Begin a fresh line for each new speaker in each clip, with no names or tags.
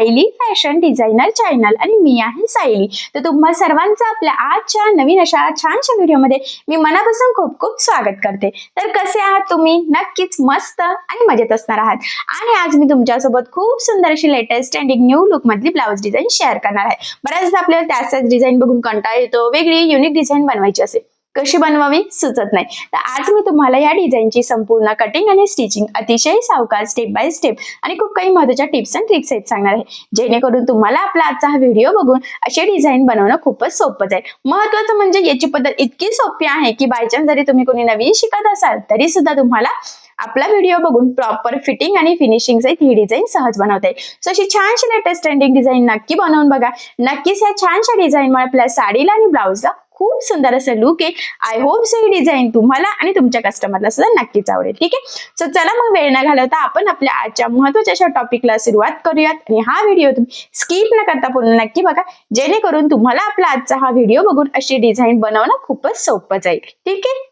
Sayali fashion designer channel आणि मी आहे सायली. तर तुम्हा सर्वांचं आपल्या आजच्या नवीन अशा छानशा व्हिडिओमध्ये मी मनापासून खूप खूप स्वागत करते. तर कसे आहात तुम्ही? नक्कीच मस्त आणि मजेत असणार आहात. आणि आज मी तुमच्यासोबत खूप सुंदर अशी लेटेस्ट ट्रेंडिंग न्यू लुक मधली ब्लाऊज डिझाईन शेअर करणार आहे. बऱ्याचदा आपल्याला त्याच डिझाईन बघून कंटाळा येतो वेगळी युनिक डिझाईन बनवायची असेल. कशी बनवावी सुचत नाही. तर आज मी तुम्हाला या डिझाईनची संपूर्ण कटिंग आणि स्टिचिंग अतिशय सावकार स्टेप बाय स्टेप आणि खूप काही महत्त्वाच्या टिप्स अँड ट्रिक्स आहेत सांगणार आहे. जेणेकरून तुम्हाला आपला आजचा हा व्हिडिओ बघून असे डिझाईन बनवणं खूपच सोपं जाईल महत्वाचं म्हणजे याची पद्धत इतकी सोपी आहे की बायचान्स जरी तुम्ही कोणी नवीन शिकत असाल तरी सुद्धा तुम्हाला आपला व्हिडिओ बघून प्रॉपर फिटिंग आणि फिनिशिंग सहित ही डिझाईन सहज बनवता येईल. सो अशी छानशी लेटेस्ट ट्रेंडिंग डिझाईन नक्की बनवून बघा. नक्कीच या छानशा डिझाईनमुळे आपल्या साडीला आणि ब्लाऊजला खूप सुंदर असं लुक आहे. आय होप सो ही डिझाईन तुम्हाला आणि तुमच्या कस्टमरला सुद्धा नक्कीच आवडेल. ठीक आहे? सो चला मग वेळ न घालवता आपण आपल्या आजच्या महत्त्वाच्या अशा टॉपिकला सुरुवात करूयात. आणि हा व्हिडिओ तुम्ही स्किप न करता पूर्ण नक्की बघा. जेणेकरून तुम्हाला आपला आजचा हा व्हिडिओ बघून अशी डिझाईन बनवणं खूपच सोपं जाईल. ठीक आहे?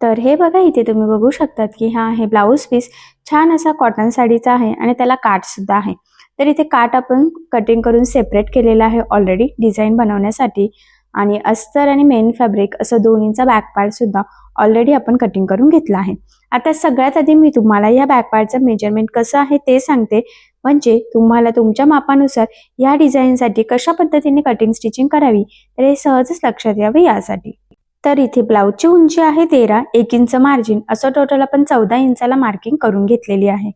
तर हे बघा इथे तुम्ही बघू शकतात की हा आहे ब्लाऊज पीस छान असा कॉटन साडीचा आहे आणि त्याला काठ सुद्धा आहे. तर इथे काठ आपण कटिंग करून सेपरेट केलेला आहे ऑलरेडी डिझाईन बनवण्यासाठी. आणि अस्तर आणि मेन फॅब्रिक असं दोन्हीचा बॅक पार्ट सुद्धा ऑलरेडी आपण कटिंग करून घेतला आहे. आता सगळ्यात आधी मी तुम्हाला या बॅक पार्टचं मेजरमेंट कसं आहे ते सांगते. म्हणजे तुम्हाला तुमच्या मापानुसार या डिझाईनसाठी कशा पद्धतीने कटिंग स्टिचिंग करावी तर हे सहजच लक्षात यावे यासाठी. तर इथे ब्लाऊजची उंची आहे तेरा एक इंच मार्जिन असं टोटल आपण चौदा इंचाला मार्किंग करून घेतलेली आहे.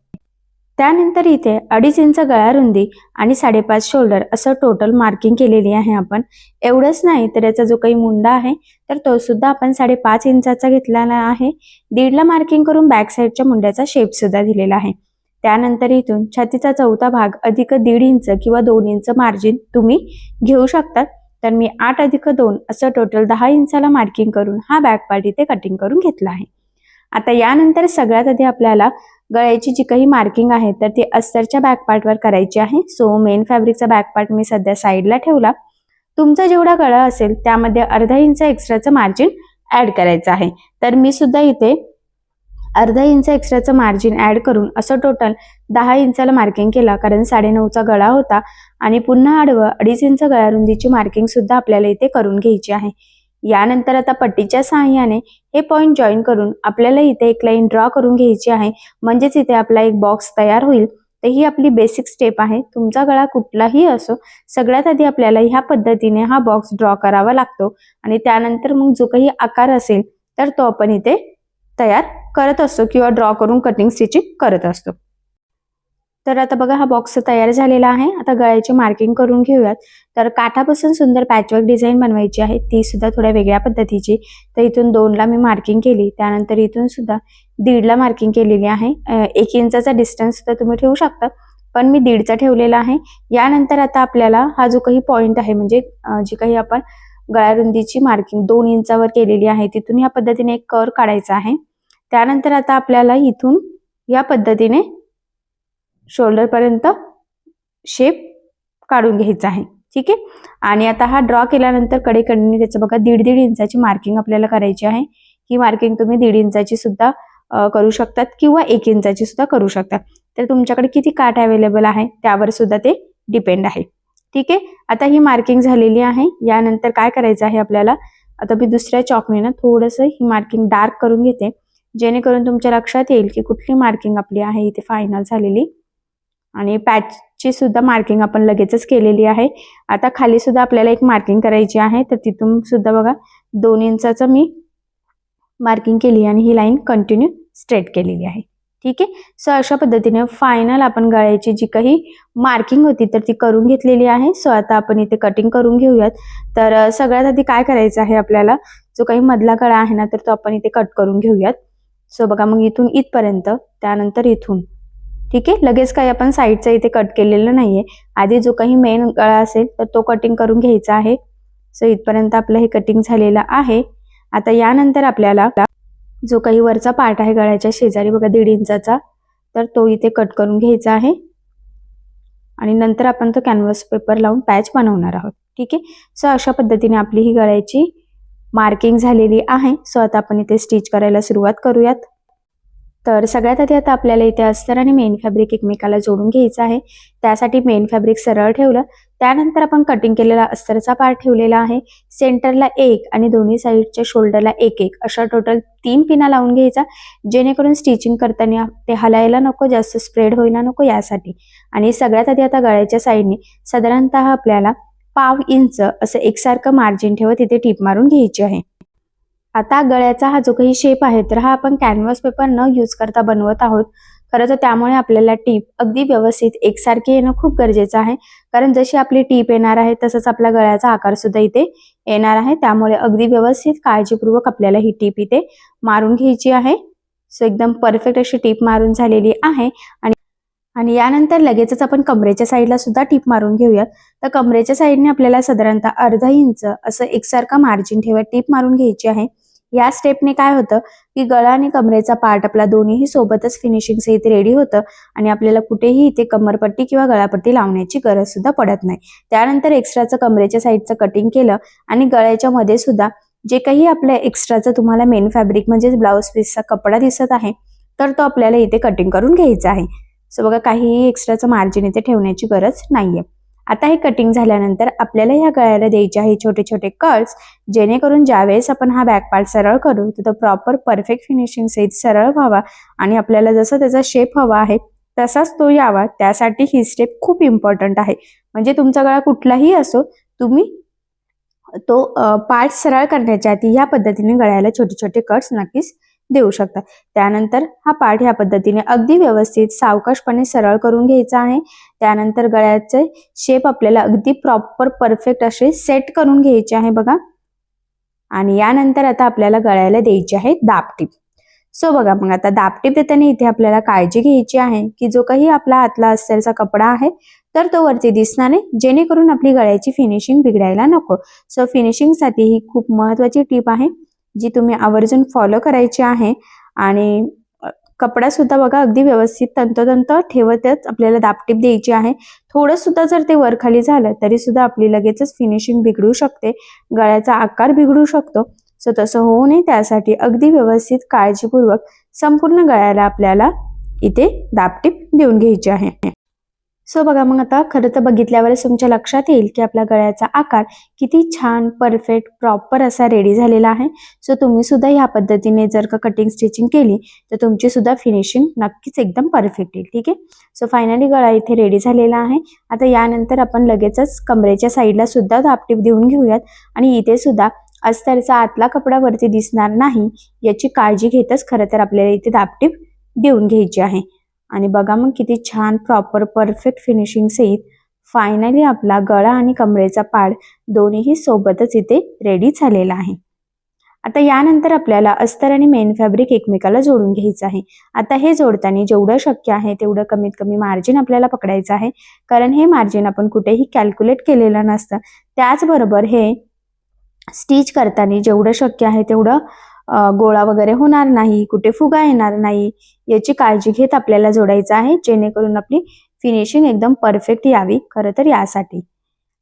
त्यानंतर इथे अडीच इंच गळा रुंदी आणि साडेपाच शोल्डर असं टोटल मार्किंग केलेली आहे आपण. एवढंच नाही तर याचा जो काही मुंडा आहे तर तो सुद्धा आपण साडेपाच इंचाचा घेतलेला आहे. दीडला मार्किंग करून बॅक साईडच्या मुंड्याचा शेप सुद्धा दिलेला आहे. त्यानंतर इथून छातीचा चौथा भाग अधिक दीड इंच किंवा दोन इंच मार्जिन तुम्ही घेऊ शकतात तर मी आठ अधिक दोन असं टोटल दहा इंचाला मार्किंग करून हा बॅक पार्ट इथे कटिंग करून घेतला आहे. आता यानंतर सगळ्यात आधी आपल्याला गळ्याची जी काही मार्किंग आहे तर ती अस्तरच्या बॅकपार्टवर करायची आहे. सो मेन फॅब्रिकचा बॅकपार्ट मी सध्या साईडला ठेवला. तुमचा जेवढा गळा असेल त्यामध्ये अर्धा इंच एक्स्ट्राचं मार्जिन ऍड करायचं आहे. तर मी सुद्धा इथे अर्धा इंच एक्स्ट्राचं मार्जिन ऍड करून असं टोटल दहा इंचाला मार्किंग केला कारण साडेनऊचा गळा होता. आणि पुन्हा आडवं अडीच इंच गळा रुंदीची मार्किंग सुद्धा आपल्याला इथे करून घ्यायची आहे. यानंतर आता पट्टीच्या सहाय्याने हे पॉइंट जॉईन करून आपल्याला इथे एक लाईन ड्रॉ करून घ्यायची आहे. म्हणजेच इथे आपला एक बॉक्स तयार होईल. तर ही आपली बेसिक स्टेप आहे. तुमचा गळा कुठलाही असो सगळ्यात आधी आपल्याला ह्या पद्धतीने हा बॉक्स ड्रॉ करावा लागतो. आणि त्यानंतर मग जो काही आकार असेल तर तो आपण इथे तयार करत असतो किंवा ड्रॉ करून कटिंग स्टिचिंग करत असतो. तर आता बघा हा बॉक्स तयार झालेला आहे. आता गळ्याची मार्किंग करून घेऊयात. तर काठापासून सुंदर पॅचवर्क डिझाईन बनवायची आहे. ती सुद्धा थोड्या वेगळ्या पद्धतीची. तर इथून दोनला मी मार्किंग केली. त्यानंतर इथून सुद्धा दीडला मार्किंग केलेली आहे. एक इंचाचा डिस्टन्स सुद्धा तुम्ही ठेवू शकता. पण मी दीडचा ठेवलेला आहे. यानंतर आता आपल्याला हा जो काही पॉइंट आहे म्हणजे जी काही आपण गळ्यारुंदीची मार्किंग दोन इंचावर केलेली आहे तिथून ह्या पद्धतीने एक कर काढायचा आहे. त्यानंतर आता आपल्याला इथून या पद्धतीने शोल्डरपर्यंत शेप काढून घ्यायचा आहे. ठीक आहे? आणि आता हा ड्रॉ केल्यानंतर कडेकडे त्याचं बघा दीड दीड इंचाची मार्किंग आपल्याला करायची आहे. ही मार्किंग तुम्ही दीड इंचाची सुद्धा करू शकतात किंवा एक इंचाची सुद्धा करू शकता तर तुमच्याकडे किती काठ अवेलेबल आहे? त्यावर सुद्धा ते डिपेंड आहे. ठीक आहे? आता ही मार्किंग झालेली आहे. यानंतर काय करायचं आहे आपल्याला? आता मी दुसऱ्या चॉकनीनं थोडंसं ही मार्किंग डार्क करून घेते. जेणेकरून तुमच्या लक्षात येईल की कुठली मार्किंग आपली आहे इथे फायनल झालेली. आणि पॅचची सुद्धा मार्किंग आपण लगेचच केलेली आहे. आता खाली सुद्धा आपल्याला एक मार्किंग करायची आहे. तर तिथून सुद्धा बघा दोन इंचाचं मी मार्किंग केली आणि ही लाईन कंटिन्यू स्ट्रेट केलेली आहे. ठीक आहे? सो अशा पद्धतीने फायनल आपण गळ्याची जी काही मार्किंग होती तर ती करून घेतलेली आहे. सो आता आपण इथे कटिंग करून घेऊयात. तर सगळ्यात आधी काय करायचं आहे आपल्याला? जो काही मधला गळा आहे ना तर तो आपण इथे कट करून घेऊयात. सो बघा मग इथून इथपर्यंत त्यानंतर इथून. ठीक आहे? लगेच काही आपण साईडचा इथे कट केलेलं नाहीये. आधी जो काही मेन गळा असेल तर तो कटिंग करून घ्यायचा आहे. सो इथपर्यंत आपलं हे कटिंग झालेलं आहे. आता यानंतर आपल्याला जो काही वरचा पार्ट आहे गळ्याच्या शेजारी बघा दीड इंचाचा तर तो इथे कट करून घ्यायचा आहे. आणि नंतर आपण तो कॅनव्हस पेपर लावून पॅच बनवणार आहोत. ठीक आहे? सो अशा पद्धतीने आपली ही गळ्याची मार्किंग झालेली आहे. सो आता आपण इथे स्टिच करायला सुरुवात करूयात. तर सगळ्यात आधी आता आपल्याला इथे अस्तर आणि मेन फॅब्रिक एकमेकाला जोडून घ्यायचं आहे. त्यासाठी मेन फॅब्रिक सरळ ठेवलं. त्यानंतर आपण कटिंग केलेला अस्तरचा पार्ट ठेवलेला आहे. सेंटरला एक आणि दोन्ही साईडच्या शोल्डरला एक एक अशा टोटल तीन पिना लावून घ्यायचा. जेणेकरून स्टिचिंग करताना ते हलायला नको जास्त स्प्रेड व्हायला नको यासाठी. आणि सगळ्यात आधी आता गळ्याच्या साईडने साधारणतः आपल्याला पाव इंच असं एकसारखं मार्जिन ठेवत इथे टीप मारून घ्यायची आहे. आता गळ्याचा हा जो काही शेप आहे तर हा आपण कॅनव्हास पेपर न यूज करता बनवत आहोत. खरं तर त्यामुळे आपल्याला टीप अगदी व्यवस्थित एकसारखी येणं खूप गरजेचं आहे. कारण जशी आपली टीप येणार आहे तसंच आपल्या गळ्याचा आकार सुद्धा इथे येणार आहे. त्यामुळे अगदी व्यवस्थित काळजीपूर्वक आपल्याला ही टीप इथे मारून घ्यायची आहे. सो एकदम परफेक्ट अशी टीप मारून झालेली आहे. आणि आणि यानंतर लगेचच आपण कमरेच्या साईडला सुद्धा टीप मारून घेऊयात. तर कमरेच्या साईडने आपल्याला साधारणतः अर्धा इंच असं एकसारखं मार्जिन ठेवत टीप मारून घ्यायची आहे. या स्टेपने काय होतं की गळा आणि कमरेचा पार्ट आपला दोन्हीही सोबतच फिनिशिंग सहित रेडी होतं आणि आपल्याला कुठेही इथे कमरपट्टी किंवा गळापट्टी लावण्याची गरज सुद्धा पडत नाही. त्यानंतर एक्स्ट्राचं कमरेच्या साईडचं कटिंग केलं आणि गळ्याच्या मध्ये सुद्धा जे काही आपल्या एक्स्ट्राचं तुम्हाला मेन फॅब्रिक म्हणजेच ब्लाऊज पीसचा कपडा दिसत आहे तर तो आपल्याला इथे कटिंग करून घ्यायचा आहे. सो बघा काहीही एक्स्ट्राचं मार्जिन इथे ठेवण्याची गरज नाहीये. आता हे कटिंग झाल्यानंतर आपल्याला ह्या गळ्याला द्यायचे आहे छोटे छोटे कर्ल्स जेणेकरून ज्यावेळेस आपण हा बॅक पार्ट सरळ करू तर तो प्रॉपर परफेक्ट फिनिशिंग सहित सरळ व्हावा आणि आपल्याला जसा त्याचा शेप हवा आहे तसाच तो यावा. त्यासाठी ही स्टेप खूप इम्पॉर्टंट आहे. म्हणजे तुमचा गळा कुठलाही असो तुम्ही तो पार्ट सरळ करण्याच्या आधी ह्या पद्धतीने गळ्याला छोटे छोटे कट्स नक्कीच देऊ शकता. त्यानंतर हा पाठ ह्या पद्धतीने अगदी व्यवस्थित सावकाशपणे सरळ करून घ्यायचा आहे. त्यानंतर गळ्याचे शेप आपल्याला अगदी प्रॉपर परफेक्ट असे सेट करून घ्यायचे आहे बघा. आणि यानंतर आता आपल्याला गळ्याला द्यायची आहे दापटीप सो बघा मग आता दापटीप देताना इथे आपल्याला काळजी घ्यायची आहे की जो काही आपला आतला असेलचा कपडा आहे तर तो वरती दिसणार नाही. जेणेकरून आपली गळ्याची फिनिशिंग बिघडायला नको. सो फिनिशिंगसाठी ही खूप महत्वाची टीप आहे. जी तुम्ही आवर्जून फॉलो करायची आहे आणि कपडा सुद्धा बघा अगदी व्यवस्थित तंतोतंत ठेवतच आपल्याला दापटीप द्यायची आहे. थोडं सुद्धा जर ते वरखाली झालं तरी सुद्धा आपली लगेचच फिनिशिंग बिघडू शकते. गळ्याचा आकार बिघडू शकतो. सो तसं होऊ नये. त्यासाठी अगदी व्यवस्थित काळजीपूर्वक संपूर्ण गळ्याला आपल्याला इथे दापटीप देऊन घ्यायची आहे. सो बघा मग आता खरं तर बघितल्यावरच तुमच्या लक्षात येईल की आपल्या गळ्याचा आकार किती छान परफेक्ट प्रॉपर असा रेडी झालेला आहे. सो तुम्ही सुद्धा ह्या पद्धतीने जर का कटिंग स्टिचिंग केली तर तुमची सुद्धा फिनिशिंग नक्कीच एकदम परफेक्ट येईल ठीक आहे? सो फायनली गळा इथे रेडी झालेला आहे. आता यानंतर आपण लगेचच कमरेच्या साईडला सुद्धा दापटीप देऊन घेऊयात. आणि इथे सुद्धा अस्तरचा आतला कपडा वरती दिसणार नाही याची काळजी घेतच खरं तर आपल्याला इथे दापटीप देऊन घ्यायची आहे. आणि बघा मग किती छान प्रॉपर परफेक्ट फिनिशिंग सहित फायनली आपला गळा आणि कमरेचा पाड दोन्हीही सोबतच इथे रेडी झालेला आहे. आता यानंतर आपल्याला अस्तर आणि मेन फॅब्रिक एकमेकाला जोडून घ्यायचं आहे. आता हे जोडताना जेवढं शक्य आहे तेवढं कमीत कमी मार्जिन आपल्याला पकडायचं आहे. कारण हे मार्जिन आपण कुठेही कॅल्क्युलेट केलेलं नसतं. त्याचबरोबर हे स्टिच करताना जेवढं शक्य आहे तेवढं गोळा वगैरे होणार नाही कुठे फुगा येणार नाही याची काळजी घेत आपल्याला जोडायचं आहे जेणेकरून आपली फिनिशिंग एकदम परफेक्ट यावी खरं तर यासाठी.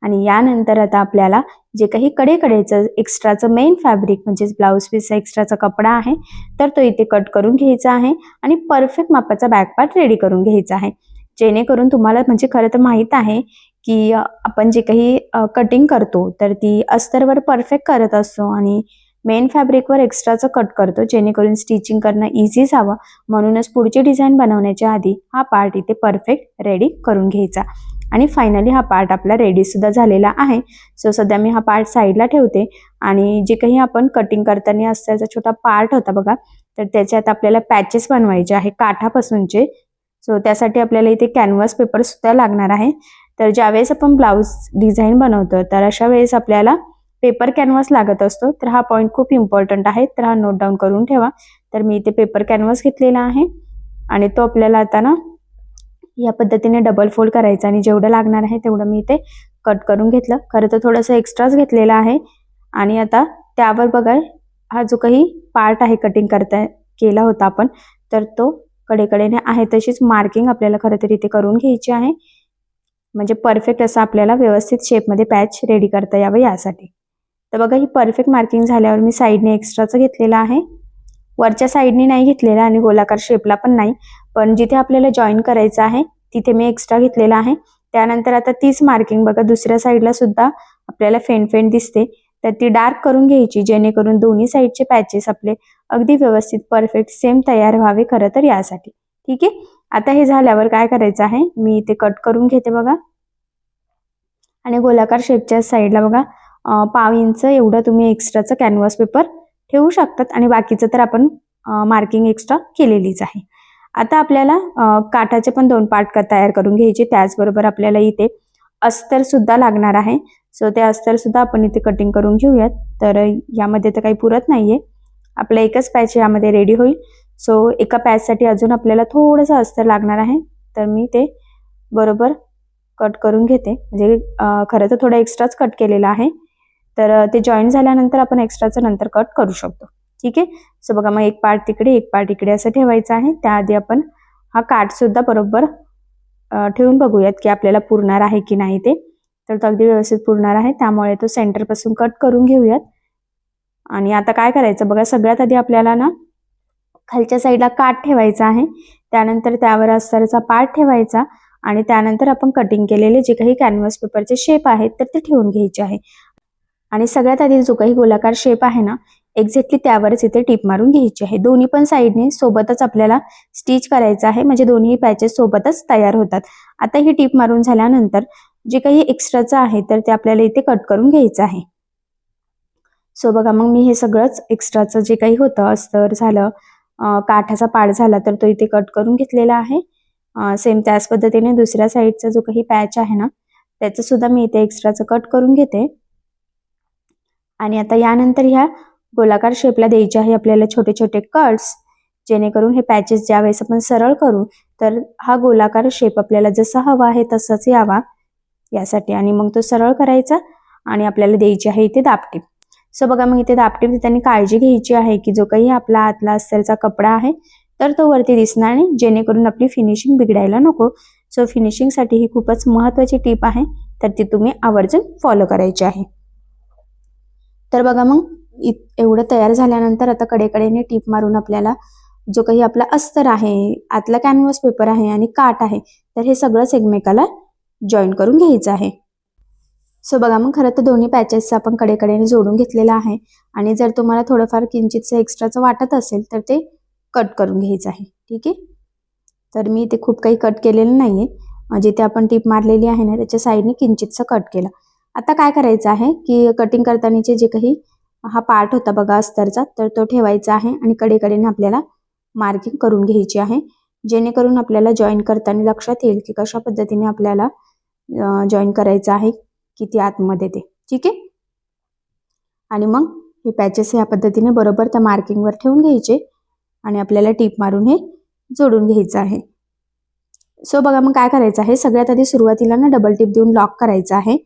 आणि यानंतर आता आपल्याला जे काही कडेकडेचं एक्स्ट्राचं मेन फॅब्रिक म्हणजेच ब्लाऊज पीसचा एक्स्ट्राचा कपडा आहे तर तो इथे कट करून घ्यायचा आहे आणि परफेक्ट मापाचा बॅक पार्ट रेडी करून घ्यायचा आहे. जेणेकरून तुम्हाला म्हणजे खरं तर माहीत आहे की आपण जे काही कटिंग करतो तर ती अस्तरवर परफेक्ट करत असतो आणि मेन फॅब्रिकवर एक्स्ट्राचं कट करतो जेणेकरून स्टिचिंग करणं इझी जावं. म्हणूनच पुढची डिझाईन बनवण्याच्या आधी हा पार्ट इथे परफेक्ट रेडी करून घ्यायचा. आणि फायनली हा पार्ट आपला रेडीसुद्धा झालेला आहे. सो सध्या मी हा पार्ट साईडला ठेवते. आणि जे काही आपण कटिंग करताना असल्याचा छोटा पार्ट होता बघा तर त्याच्यात आपल्याला पॅचेस बनवायचे आहे काठापासूनचे. सो त्यासाठी आपल्याला इथे कॅनव्हास पेपरसुद्धा लागणार आहे. तर ज्यावेळेस आपण ब्लाऊज डिझाईन बनवतो तर अशा वेळेस आपल्याला पेपर कॅनव्हास लागत असतो. तर हा पॉईंट खूप इम्पॉर्टंट आहे. तर हा नोट डाऊन करून ठेवा. तर मी इथे पेपर कॅनव्हास घेतलेला आहे. आणि तो आपल्याला आता ना या पद्धतीने डबल फोल्ड करायचा आणि जेवढं लागणार आहे तेवढं मी इथे कट करून घेतलं. खरं तर थोडंसं एक्स्ट्राच घेतलेलं आहे. आणि आता त्यावर बघा हा जो काही पार्ट आहे कटिंग करता केला होता आपण तर तो कडेकडेने आहे. तशीच मार्किंग आपल्याला खरं तर इथे करून घ्यायची आहे. म्हणजे परफेक्ट असं आपल्याला व्यवस्थित शेपमध्ये पॅच रेडी करता यावं यासाठी. तर बघा ही परफेक्ट मार्किंग झाल्यावर मी साईडने एक्स्ट्राचं घेतलेलं आहे. वरच्या साईडने नाही घेतलेला आणि गोलाकार शेपला पण नाही. पण जिथे आपल्याला जॉईन करायचं आहे तिथे मी एक्स्ट्रा घेतलेला आहे. त्यानंतर आता तीच मार्किंग बघा दुसऱ्या साईडला सुद्धा आपल्याला फेंट फेंट दिसते. तर ती डार्क करून घ्यायची जेणेकरून दोन्ही साईडचे पॅचेस आपले अगदी व्यवस्थित परफेक्ट सेम तयार व्हावे खरं तर यासाठी. ठीक आहे? आता हे झाल्यावर काय करायचं आहे? मी ते कट करून घेते बघा. आणि गोलाकार शेपच्या साईडला बघा पाव इंच एवढं तुम्ही एक्स्ट्राचं कॅनव्हास पेपर ठेवू शकतात आणि बाकीचं तर आपण मार्किंग एक्स्ट्रा केलेलीच आहे. आता आपल्याला काठाचे पण दोन पार्ट तयार करून घ्यायचे. त्याचबरोबर आपल्याला इथे अस्तर सुद्धा लागणार आहे. सो ते अस्तर सुद्धा आपण इथे कटिंग करून घेऊयात. तर यामध्ये तर काही पुरत नाहीये. आपलं एकच पॅच यामध्ये रेडी होईल. सो एका पॅचसाठी अजून आपल्याला थोडंसं अस्तर लागणार आहे. तर मी ते बरोबर कट करून घेते. म्हणजे खरं तर थोडं एक्स्ट्राच कट केलेलं आहे. तर ते जॉईन झाल्यानंतर आपण एक्स्ट्राचं नंतर कट करू शकतो. ठीक आहे? सो बघा मग एक पार्ट तिकडे एक पार्ट इकडे असं ठेवायचं आहे. त्याआधी आपण हा काठ सुद्धा बरोबर ठेवून बघूयात की आपल्याला पुरणार आहे की नाही ते. तर तो अगदी व्यवस्थित पुरणार आहे. त्यामुळे तो सेंटरपासून कट करून घेऊयात. आणि आता काय करायचं? बघा सगळ्यात आधी आपल्याला ना खालच्या साईडला काठ ठेवायचा आहे. त्यानंतर त्यावर अस्तरचा पार्ट ठेवायचा आणि त्यानंतर आपण कटिंग केलेले जे काही कॅनव्हास पेपरचे शेप आहेत तर ते ठेवून घ्यायचे आहे. आणि सगळ्यात आधी जो काही गोलाकार शेप आहे ना एक्झॅक्टली त्यावरच इथे टीप मारून घ्यायची आहे. दोन्ही पण साईडने सोबतच आपल्याला स्टिच करायचं आहे. म्हणजे दोन्ही पॅचेस सोबतच तयार होतात. आता ही टीप मारून झाल्यानंतर जे काही एक्स्ट्राचं आहे तर ते आपल्याला इथे कट करून घ्यायचं आहे. सो बघा मग मी हे सगळंच एक्स्ट्राचं जे काही होतं अस्तर झालं काठाचा पाड झाला तर तो इथे कट करून घेतलेला आहे. सेम त्याच पद्धतीने दुसऱ्या साईडचा जो काही पॅच आहे ना त्याचं सुद्धा मी इथे एक्स्ट्राचं कट करून घेते. आणि आता यानंतर ह्या गोलाकार शेपला द्यायचे आहे आपल्याला छोटे छोटे कट्स जेणेकरून हे पॅचेस ज्यावेळेस आपण सरळ करू तर हा गोलाकार शेप आपल्याला जसा हवा आहे तसाच यावा यासाठी. आणि मग तो सरळ करायचा आणि आपल्याला द्यायची आहे इथे दापटीप. सो बघा मग इथे दापटीप देताना काळजी घ्यायची आहे की जो काही आपला आतला अस्तरचा कपडा आहे तर तो वरती दिसणार नाही जेणेकरून आपली फिनिशिंग बिघडायला नको. सो फिनिशिंगसाठी ही खूपच महत्त्वाची टीप आहे तर ती तुम्ही आवर्जून फॉलो करायची आहे. तर बघा मग एवढं तयार झाल्यानंतर आता कडेकडेने टीप मारून आपल्याला जो काही आपला अस्तर आहे आतला कॅनव्हास पेपर आहे आणि काठ आहे तर हे सगळंच एकमेकाला जॉईन करून घ्यायचं आहे. सो बघा मग खरं तर दोन्ही पॅचेस आपण कडेकडेने जोडून घेतलेलं आहे आणि जर तुम्हाला थोडंफार किंचितचं एक्स्ट्राचं वाटत असेल तर ते कट करून घ्यायचं आहे. ठीक आहे? तर मी ते खूप काही कट केलेलं नाही आहे जिथे आपण टीप मारलेली आहे ना त्याच्या साईडने किंचितचं कट केलं. आता काय करायचं आहे की कटिंग करतानाचे जे काही हा पार्ट होता बघा अस्तरचा तर तो ठेवायचा आहे आणि कडेकडेने आपल्याला मार्किंग करून घ्यायची आहे. जेणेकरून आपल्याला जॉईन करताना लक्षात येईल की कशा पद्धतीने आपल्याला जॉईन करायचं आहे किती आतमध्ये ते. ठीक आहे? आणि मग हे पॅचेस ह्या पद्धतीने बरोबर त्या मार्किंगवर ठेवून घ्यायचे आणि आपल्याला टीप मारून हे जोडून घ्यायचं आहे. सो बघा मग काय करायचं आहे? सगळ्यात आधी सुरुवातीला ना डबल टिप देऊन लॉक करायचं आहे.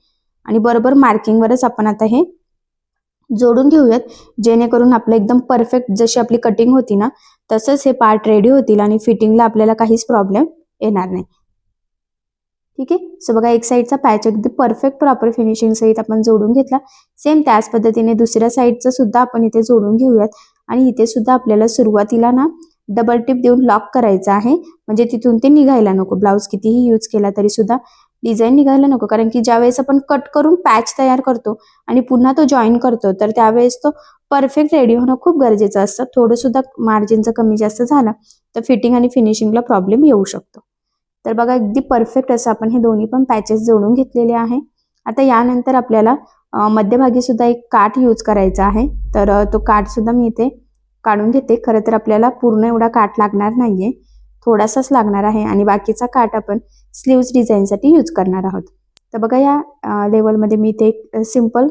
आणि बरोबर मार्किंगवरच आपण आता हे जोडून घेऊयात. जेणेकरून आपलं एकदम परफेक्ट जशी आपली कटिंग होती ना तसंच हे पार्ट रेडी होतील आणि फिटिंगला आपल्याला काहीच प्रॉब्लेम येणार नाही. ठीक आहे? सो बघा एक साईडचा पॅच अगदी परफेक्ट प्रॉपर फिनिशिंग सहित आपण जोडून घेतला. सेम त्याच पद्धतीने दुसऱ्या साईडचं सुद्धा आपण इथे जोडून घेऊयात. आणि इथे सुद्धा आपल्याला सुरुवातीला ना डबल टिप देऊन लॉक करायचं आहे. म्हणजे तिथून ते निघायला नको. ब्लाऊज कितीही यूज केला तरी सुद्धा. डिझाईन निघायला नको. कारण की ज्यावेळेस आपण कट करून पॅच तयार करतो आणि पुन्हा तो जॉईन करतो तर त्यावेळेस तो परफेक्ट रेडी होणं खूप गरजेचं असतं. थोडं सुद्धा मार्जिनचं कमी जास्त झालं तर फिटिंग आणि फिनिशिंगला प्रॉब्लेम येऊ शकतो. तर बघा अगदी परफेक्ट असं आपण हे दोन्ही पण पॅचेस जोडून घेतलेले आहे. आता यानंतर आपल्याला मध्यभागी सुद्धा एक काठ यूज करायचा आहे. तर तो काठ सुद्धा मी इथे काढून घेते. खरं तर आपल्याला पूर्ण एवढा काठ लागणार नाहीये. थोडासाच लागणार आहे आणि बाकीचा काठ आपण स्लीव्स डिझाईनसाठी यूज करणार आहोत. तर बघा या लेवलमध्ये मी इथे एक सिंपल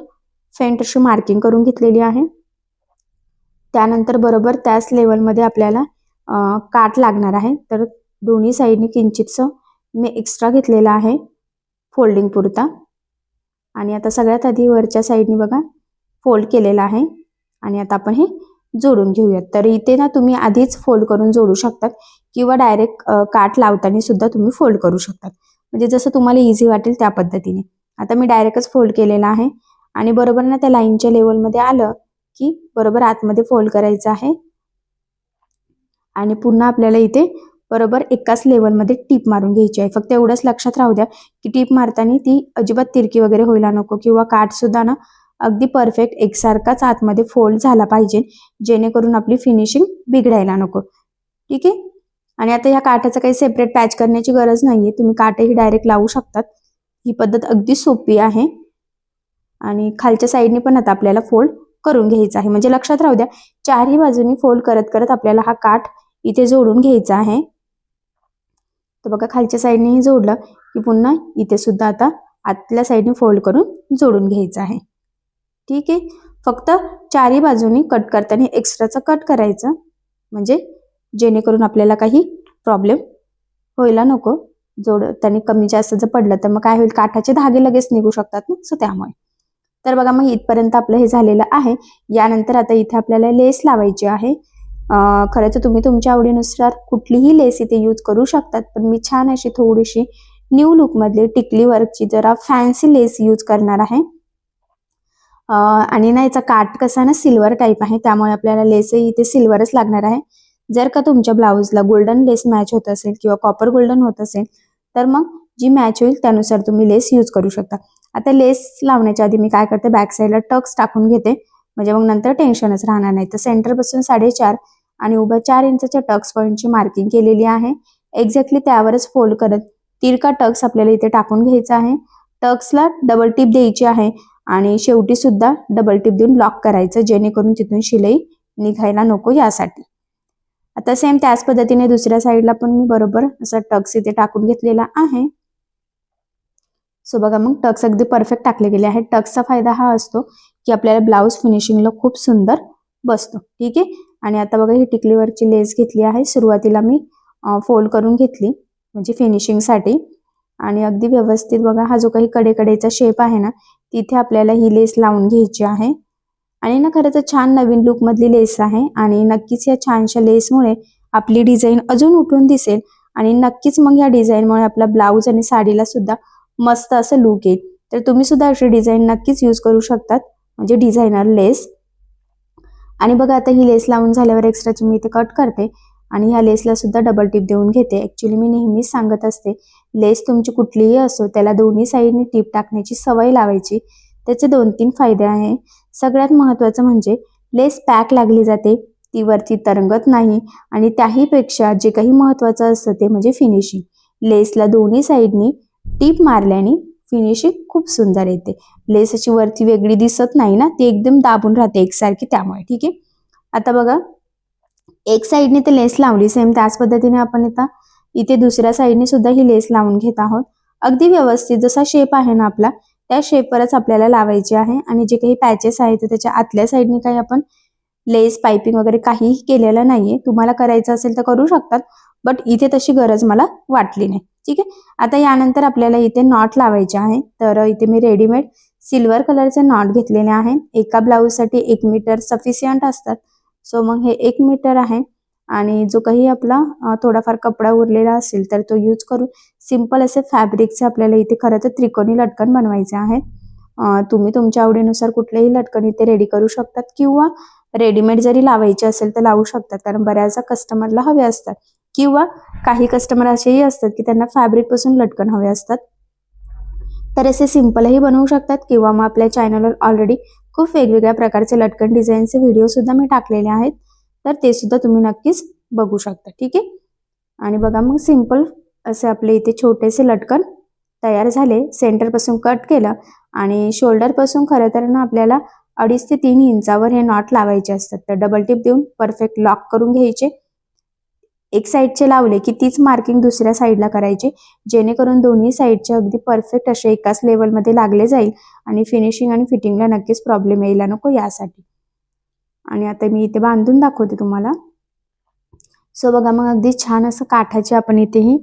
फेंट अशी मार्किंग करून घेतलेली आहे. त्यानंतर बरोबर त्याच लेवलमध्ये आपल्याला काट काठ लागणार आहे. तर दोन्ही साईडने किंचितसं मी एक्स्ट्रा घेतलेला आहे फोल्डिंग पुरता. आणि आता सगळ्यात आधी वरच्या साईडने बघा फोल्ड केलेला आहे. आणि आता आपण हे जोडून घेऊयात. तर इथे ना तुम्ही आधीच फोल्ड करून जोडू शकतात किंवा डायरेक्ट काठ लावताना सुद्धा तुम्ही फोल्ड करू शकतात. म्हणजे जसं तुम्हाला इझी वाटेल त्या पद्धतीने. आता मी डायरेक्टच फोल्ड केलेला आहे. आणि बरोबर ना त्या लाईनच्या लेवलमध्ये आलं की बरोबर आतमध्ये फोल्ड करायचं आहे. आणि पुन्हा आपल्याला इथे बरोबर एकाच लेवलमध्ये टीप मारून घ्यायची आहे. फक्त एवढंच लक्षात राहू द्या की टीप मारताना ती अजिबात तिरकी वगैरे होईला नको किंवा काठसुद्धा ना अगदी परफेक्ट एकसारखाच आतमध्ये फोल्ड झाला पाहिजे. जेणेकरून आपली फिनिशिंग बिघडायला नको. ठीक आहे? आणि आता ह्या काठाचं काही सेपरेट पॅच करण्याची गरज नाहीये. तुम्ही काठही डायरेक्ट लावू शकतात. ही पद्धत अगदी सोपी आहे. आणि खालच्या साईडने पण आता आपल्याला फोल्ड करून घ्यायचा आहे. म्हणजे लक्षात राहू द्या चारही बाजूनी फोल्ड करत करत आपल्याला हा काठ इथे जोडून घ्यायचा आहे. तर बघा खालच्या साईडनेही जोडलं की पुन्हा इथे सुद्धा आता आतल्या साईडने फोल्ड करून जोडून घ्यायचं आहे. ठीक आहे? फक्त चारही बाजूनी कट करताना एक्स्ट्राचं कट करायचं. म्हणजे जेणेकरून आपल्याला काही प्रॉब्लेम व्हायला नको. जोड त्याने कमी जास्त जर पडलं तर मग काय होईल? काठाचे धागे लगेच निघू शकतात ना? सो त्यामुळे. तर बघा मग इथपर्यंत आपलं हे झालेलं आहे. यानंतर आता इथे आपल्याला लेस लावायची आहे. खरं तर तुम्ही तुमच्या आवडीनुसार कुठलीही लेस इथे यूज करू शकतात पण मी छान अशी थोडीशी न्यू लुकमधली टिकली वर्कची जरा फॅन्सी लेस यूज करणार आहे. आणि ना याचा काट कसा ना सिल्वर टाईप आहे त्यामुळे आपल्याला लेसही इथे सिल्वरच लागणार आहे. जर का तुमच्या ब्लाऊजला गोल्डन लेस मॅच होत असेल किंवा कॉपर गोल्डन होत असेल तर मग जी मॅच होईल त्यानुसार तुम्ही लेस यूज करू शकता. आता लेस लावण्याच्या आधी मी काय करते बॅक साईडला टक्स टाकून घेते. म्हणजे मग नंतर टेन्शनच राहणार नाही. तर सेंटरपासून साडेचार आणि उभ्या चार इंचच्या टक्स पॉईंटची मार्किंग केलेली आहे. एक्झॅक्टली त्यावरच फोल्ड करत तिरका टक्स आपल्याला इथे टाकून घ्यायचा आहे. टक्सला डबल टिप द्यायची आहे. आणि शेवटी सुद्धा डबल टिप देऊन लॉक करायचं जेणेकरून तिथून शिलाई निघायला नको यासाठी. आता सेम त्याच पद्धतीने दुसऱ्या साईडला पण मी बरोबर असं टक्स इथे टाकून घेतलेला आहे. सो बघा मग टक्स अगदी परफेक्ट टाकले गेले आहे टक्सचा फायदा हा असतो की आपल्याला ब्लाऊज फिनिशिंगला खूप सुंदर बसतो. ठीक आहे? आणि आता बघा ही टिकलीवरची लेस घेतली आहे. सुरुवातीला मी फोल्ड करून घेतली म्हणजे फिनिशिंगसाठी आणि अगदी व्यवस्थित बघा हा जो काही कडेकडेचा शेप आहे ना तिथे आपल्याला ही लेस लावून घ्यायची आहे. आणि ना खरंच तर छान नवीन लुकमधली लेस आहे आणि नक्कीच या छानशा लेसमुळे आपली डिझाईन अजून उठून दिसेल आणि नक्कीच मग या डिझाईनमुळे आपला ब्लाऊज आणि साडीला सुद्धा मस्त असं लुक येईल. तर तुम्ही सुद्धा अशी डिझाईन नक्कीच यूज करू शकतात म्हणजे डिझायनर लेस आणि बघा आता ही लेस लावून झाल्यावर एक्स्ट्राची मी इथे कट करते. आणि ह्या लेसला सुद्धा डबल टिप देऊन घेते. ॲक्च्युली मी नेहमीच सांगत असते लेस तुमची कुठलीही असो त्याला दोन्ही साईडनी टिप टाकण्याची सवय लावायची. त्याचे दोन तीन फायदे आहे. सगळ्यात महत्त्वाचं म्हणजे लेस पॅक लागली जाते ती वरती तरंगत नाही आणि त्याहीपेक्षा जे काही महत्त्वाचं असतं ते म्हणजे फिनिशिंग लेसला दोन्ही साईडनी टीप मारल्याने फिनिशिंग खूप सुंदर येते. लेस अशी वरती वेगळी दिसत नाही ना ती एकदम दाबून राहते एकसारखी त्यामुळे. ठीक आहे? आता बघा एक साईडने ते लेस लावली सेम त्याच पद्धतीने आपण आता इथे दुसऱ्या साईडने सुद्धा ही लेस लावून घेत आहोत. अगदी व्यवस्थित जसा शेप आहे ना आपला त्या शेपवरच आपल्याला लावायची आहे आणि जे काही पॅचेस आहेत त्याच्या आतल्या साईडने काही आपण लेस पायपिंग वगैरे काहीही केलेलं नाहीये. तुम्हाला करायचं असेल तर करू शकतात बट इथे तशी गरज मला वाटली नाही. ठीक आहे? आता यानंतर आपल्याला इथे नॉट लावायचे आहे. तर इथे मी रेडीमेड सिल्वर कलरचे नॉट घेतलेले आहे एका ब्लाऊजसाठी एक मीटर सफिशियंट असतात. सो मग हे एक मीटर आहे आणि जो काही आपला थोडाफार कपडा उरलेला असेल तर तो यूज करून सिंपल असे फॅब्रिकचे आपल्याला इथे खरं तर त्रिकोणी लटकन बनवायचे आहेत. तुम्ही तुमच्या आवडीनुसार कुठलेही लटकन इथे रेडी करू शकतात किंवा रेडीमेड जरी लावायचे असेल तर लावू शकतात कारण बऱ्याचदा कस्टमरला हवे असतात. किंवा काही कस्टमर असेही असतात की त्यांना फॅब्रिकपासून लटकन हवे असतात. तर असे सिंपलही बनवू शकतात किंवा मग आपल्या चॅनलवर ऑलरेडी खूप वेगवेगळ्या प्रकारचे लटकन डिझाईनचे व्हिडिओ सुद्धा मी टाकलेले आहेत. तर ते सुद्धा तुम्ही नक्कीच बघू शकता ठीक आहे? आणि बघा मग सिंपल असे आपले इथे छोटेसे लटकन तयार झाले. सेंटरपासून कट केलं आणि शोल्डरपासून खरं तर ना आपल्याला अडीच ते तीन इंचावर हे नॉट लावायचे असतात. तर डबल टिप देऊन परफेक्ट लॉक करून घ्यायचे. एक साईडचे लावले की तीच मार्किंग दुसऱ्या साईडला करायची. जेणेकरून दोन्ही साईडचे अगदी परफेक्ट असे एकाच लेवलमध्ये लागले जाईल आणि फिनिशिंग आणि फिटिंगला नक्कीच प्रॉब्लेम यायला नको यासाठी. आणि आता मी इथे बांधून दाखवते तुम्हाला. सो बघा मग अगदी छान असं काठाची आपण इथे ही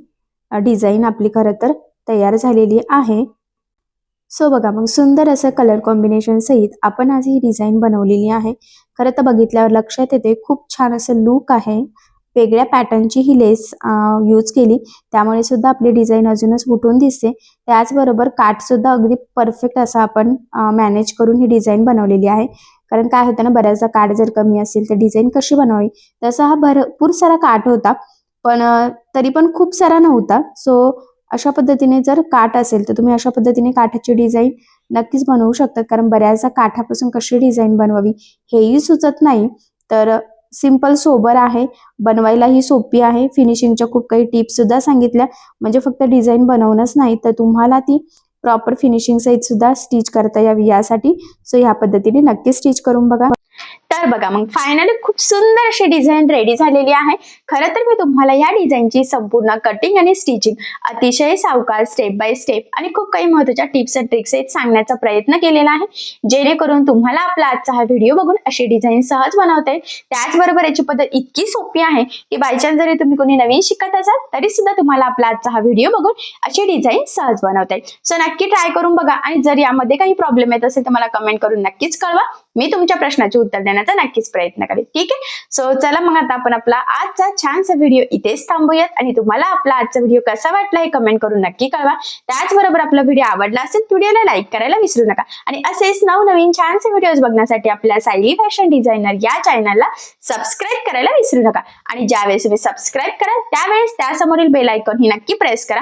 डिझाईन आपली खरं तर तयार झालेली आहे. सो बघा मग सुंदर असं कलर कॉम्बिनेशन सहित आपण आज ही डिझाईन बनवलेली आहे. खरं तर बघितल्यावर लक्षात येते खूप छान असं लुक आहे. वेगळ्या पॅटर्नची ही लेस यूज केली. त्यामुळे सुद्धा आपली डिझाईन अजूनच उठून दिसते. त्याचबरोबर काठसुद्धा अगदी परफेक्ट असा आपण मॅनेज करून ही डिझाईन बनवलेली आहे. कारण काय होतं ना बऱ्याचदा काठ जर कमी असेल तर डिझाईन कशी बनवावी? तसा हा भरपूर सारा काठ होता. पण तरी पण खूप सारा नव्हता. सो अशा पद्धतीने जर काठ असेल तर तुम्ही अशा पद्धतीने काठाची डिझाईन नक्कीच बनवू शकतात कारण बऱ्याचदा काठापासून कशी डिझाईन बनवावी हेही सुचत नाही. तर सिंपल सोबर आहे. बनवायलाही सोपी आहे. फिनिशिंगच्या खूप काही टिप्स सुद्धा सांगितल्या. म्हणजे फक्त डिझाईन बनवणंच नाही तर तुम्हाला ती प्रॉपर फिनिशिंग सहित सुद्धा स्टिच करता यावी यासाठी. सो ह्या पद्धतीने नक्की स्टिच करून बघा.
तर बघा मग फायनली खूप सुंदर अशी डिझाईन रेडी झालेली आहे. खरं तर मी तुम्हाला या डिझाईनची संपूर्ण कटिंग आणि स्टिचिंग अतिशय सावकाश स्टेप बाय स्टेप आणि खूप काही महत्त्वाच्या टिप्स अँड ट्रिक्स आहेत सांगण्याचा प्रयत्न केलेला आहे. जेणेकरून तुम्हाला आपला आजचा हा व्हिडिओ बघून अशी डिझाईन सहज बनवता येईल. त्याचबरोबर याची पद्धत इतकी सोपी आहे की बायचान्स जरी तुम्ही कोणी नवीन शिकत असाल तरी सुद्धा तुम्हाला आपला आजचा हा व्हिडिओ बघून अशी डिझाईन सहज बनवता येईल. सो नक्की ट्राय करून बघा आणि जर यामध्ये काही प्रॉब्लेम येत असेल तर मला कमेंट करून नक्कीच कळवा. मी तुमच्या प्रश्नाचे उत्तर देण्याचा नक्कीच प्रयत्न करेन. ठीक आहे? सो चला मग आता आपण आपला आजचा छानसा व्हिडिओ इथेच थांबूयात आणि तुम्हाला आपला आजचा व्हिडिओ कसा वाटला हे कमेंट करून नक्की कळवा. त्याचबरोबर आपला व्हिडिओ आवडला असेल व्हिडिओला लाईक करायला विसरू नका. आणि असेच नवनवीन छानसे व्हिडिओज बघण्यासाठी आपल्या सायली फॅशन डिझायनर या चॅनलला सबस्क्राईब करायला विसरू नका. आणि ज्यावेळेस तुम्ही सबस्क्राईब कराल त्यावेळेस त्यासमोरील बेल आयकॉन ही नक्की प्रेस करा.